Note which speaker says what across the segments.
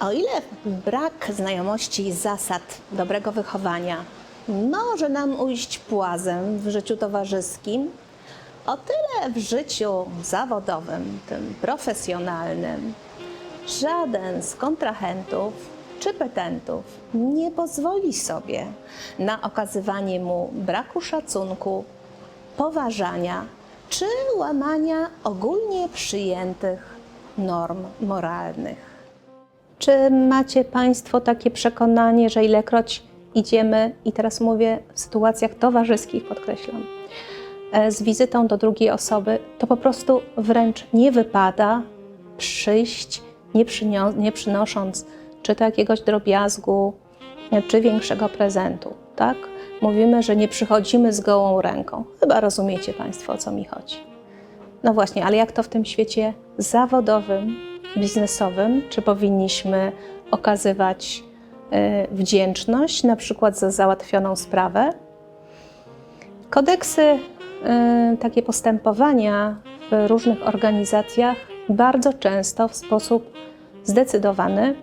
Speaker 1: O ile brak znajomości zasad dobrego wychowania może nam ujść płazem w życiu towarzyskim, o tyle w życiu zawodowym, tym profesjonalnym, żaden z kontrahentów czy petentów nie pozwoli sobie na okazywanie mu braku szacunku, poważania czy łamania ogólnie przyjętych norm moralnych. Czy macie Państwo takie przekonanie, że ilekroć idziemy, i teraz mówię w sytuacjach towarzyskich, podkreślam, e, z wizytą do drugiej osoby, to po prostu wręcz nie wypada przyjść, nie, nie przynosząc czy to jakiegoś drobiazgu, e, czy większego prezentu, tak? Mówimy, że nie przychodzimy z gołą ręką. Chyba rozumiecie Państwo, o co mi chodzi. No właśnie, ale jak to w tym świecie zawodowym, biznesowym? Czy powinniśmy okazywać y, wdzięczność, na przykład za załatwioną sprawę? Kodeksy, y, takie postępowania w różnych organizacjach bardzo często w sposób zdecydowany y,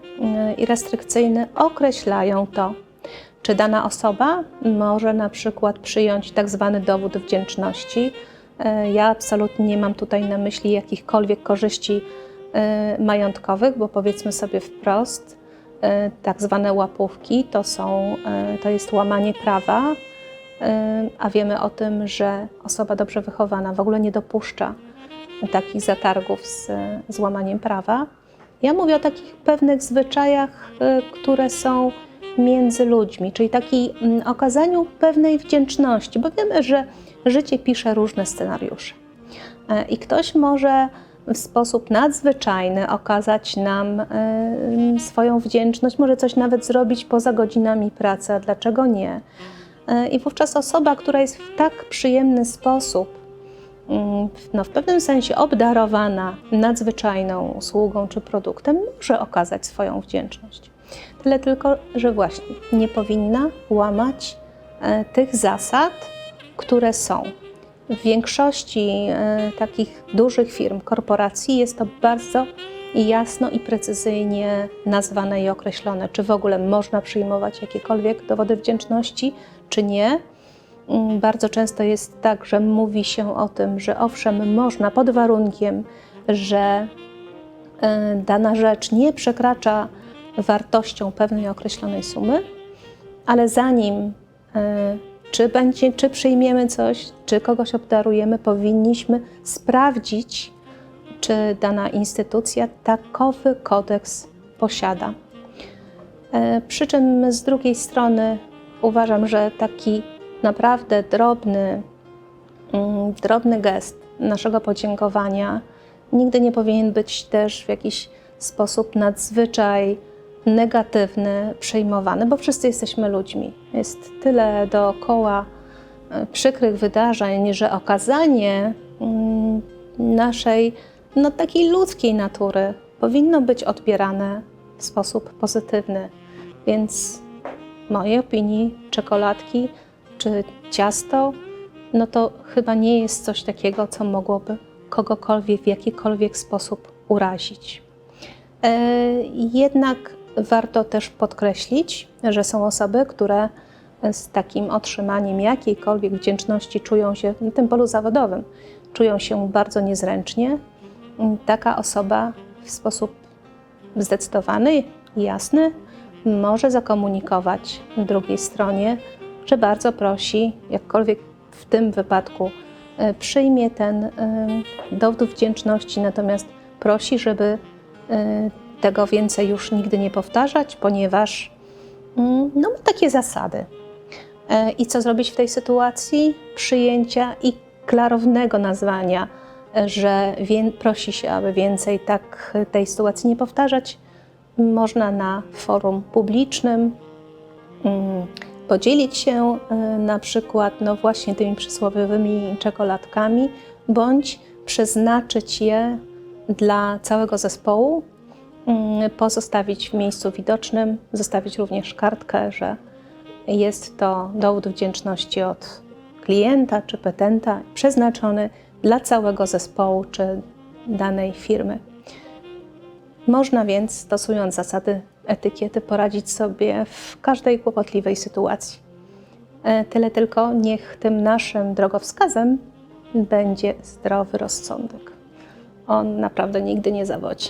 Speaker 1: i restrykcyjny określają to, czy dana osoba może na przykład przyjąć tak zwany dowód wdzięczności. Ja absolutnie nie mam tutaj na myśli jakichkolwiek korzyści majątkowych, bo powiedzmy sobie wprost, e, tak zwane łapówki to, są, e, to jest łamanie prawa, e, a wiemy o tym, że osoba dobrze wychowana w ogóle nie dopuszcza takich zatargów z, z łamaniem prawa. Ja mówię o takich pewnych zwyczajach, e, które są między ludźmi, czyli taki mm, okazaniu pewnej wdzięczności, bo wiemy, że życie pisze różne scenariusze. E, I ktoś może w sposób nadzwyczajny okazać nam e, swoją wdzięczność, może coś nawet zrobić poza godzinami pracy, a dlaczego nie? E, I wówczas osoba, która jest w tak przyjemny sposób, mm, no, w pewnym sensie obdarowana nadzwyczajną usługą czy produktem, może okazać swoją wdzięczność. Tyle tylko, że właśnie nie powinna łamać e, tych zasad, które są. W większości e, takich dużych firm, korporacji jest to bardzo jasno i precyzyjnie nazwane i określone, czy w ogóle można przyjmować jakiekolwiek dowody wdzięczności, czy nie. Mm, Bardzo często jest tak, że mówi się o tym, że owszem, można pod warunkiem, że e, dana rzecz nie przekracza wartością pewnej określonej sumy, ale zanim e, czy, będzie, czy przyjmiemy coś, czy kogoś obdarujemy, powinniśmy sprawdzić, czy dana instytucja takowy kodeks posiada. E, Przy czym z drugiej strony uważam, że taki naprawdę drobny, mm, drobny gest naszego podziękowania nigdy nie powinien być też w jakiś sposób nadzwyczaj negatywny przyjmowany, bo wszyscy jesteśmy ludźmi. Jest tyle dookoła e, przykrych wydarzeń, że okazanie mm, naszej no, takiej ludzkiej natury powinno być odbierane w sposób pozytywny. Więc w mojej opinii czekoladki czy ciasto, no to chyba nie jest coś takiego, co mogłoby kogokolwiek w jakikolwiek sposób urazić. E, Jednak warto też podkreślić, że są osoby, które z takim otrzymaniem jakiejkolwiek wdzięczności czują się na tym polu zawodowym, czują się bardzo niezręcznie. Taka osoba w sposób zdecydowany i jasny może zakomunikować drugiej stronie, że bardzo prosi, jakkolwiek w tym wypadku e, przyjmie ten e, dowód wdzięczności, natomiast prosi, żeby e, tego więcej już nigdy nie powtarzać, ponieważ mm, no, ma takie zasady. E, I co zrobić w tej sytuacji? Przyjęcia i klarownego nazwania, e, że prosi się, aby więcej tak tej sytuacji nie powtarzać, można na forum publicznym mm, podzielić się e, na przykład no właśnie tymi przysłowiowymi czekoladkami, bądź przeznaczyć je dla całego zespołu, pozostawić w miejscu widocznym, zostawić również kartkę, że jest to dowód wdzięczności od klienta czy petenta przeznaczony dla całego zespołu czy danej firmy. Można więc, stosując zasady etykiety, poradzić sobie w każdej kłopotliwej sytuacji. E, Tyle tylko, niech tym naszym drogowskazem będzie zdrowy rozsądek. On naprawdę nigdy nie zawodzi.